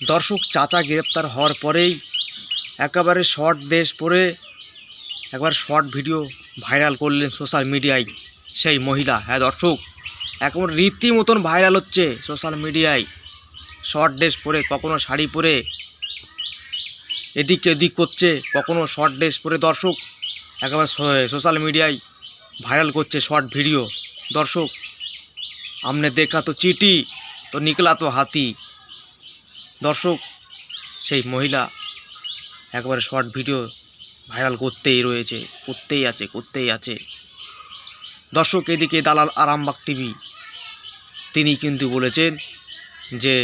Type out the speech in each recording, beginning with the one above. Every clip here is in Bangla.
দর্শক চাচা গ্রেপ্তার হওয়ার পরেই একেবারে শর্ট দেশ পরে একবার শর্ট ভিডিও ভাইরাল করলেন সোশ্যাল মিডিয়ায় সেই মহিলা। হ্যাঁ দর্শক, একেবারে রীতিমতন ভাইরাল হচ্ছে সোশ্যাল মিডিয়ায়। শর্ট ড্রেস পরে কখনো শাড়ি পরে এদিক এদিক করছে, কখনো শর্ট ড্রেস পরে দর্শক একেবারে সোশ্যাল মিডিয়ায় ভাইরাল করছে শর্ট ভিডিও। দর্শক, আমনে দেখা তো চিটি তো নিকলা তো হাতি। দর্শক, সেই মহিলা একবারে শর্ট ভিডিও ভাইরাল করতেই রয়েছে, করতেই আছে করতেই আছে। দর্শক, এদিকে দালাল আরামবাগ টিভি, তিনি কিন্তু বলেছেন যে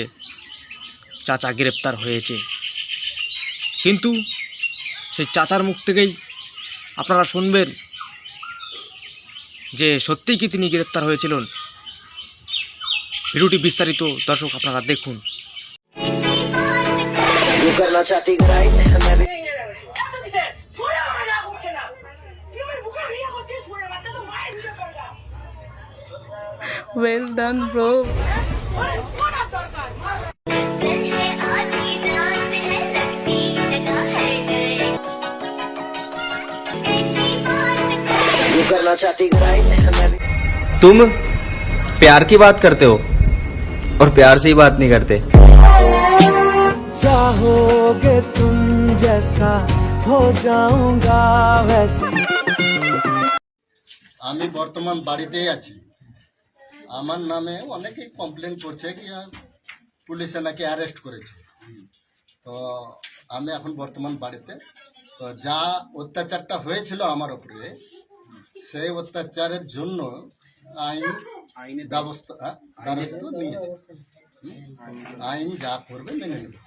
চাচা গ্রেপ্তার হয়েছে। কিন্তু সেই চাচার মুখ থেকেই আপনারা শুনবেন যে সত্যিই কি তিনি গ্রেপ্তার হয়েছিলেন? ভিডিওটি বিস্তারিত দর্শক আপনারা দেখুন। You करना चाहती राइट मैं भी Well done, bro. You करना चाहती तुम प्यार की बात करते हो और प्यार से ही बात नहीं करते। चाहोगे तुम जैसा हो जाऊंगा वैसा আমি বর্তমান বাড়িতেই আছি আমার নামে অনেকেই কমপ্লেন করছে কি আহ, পুলিশে নাকি অ্যারেস্ট করেছে তো আমি এখন বর্তমান বাড়িতে তো যা অত্যাচারটা হয়েছিল আমার উপরে সেই অত্যাচারের জন্য আইন ব্যবস্থা আহ, দ্বারস্থ নিয়েছে হুম? আইন যা করবে মেনে নেবে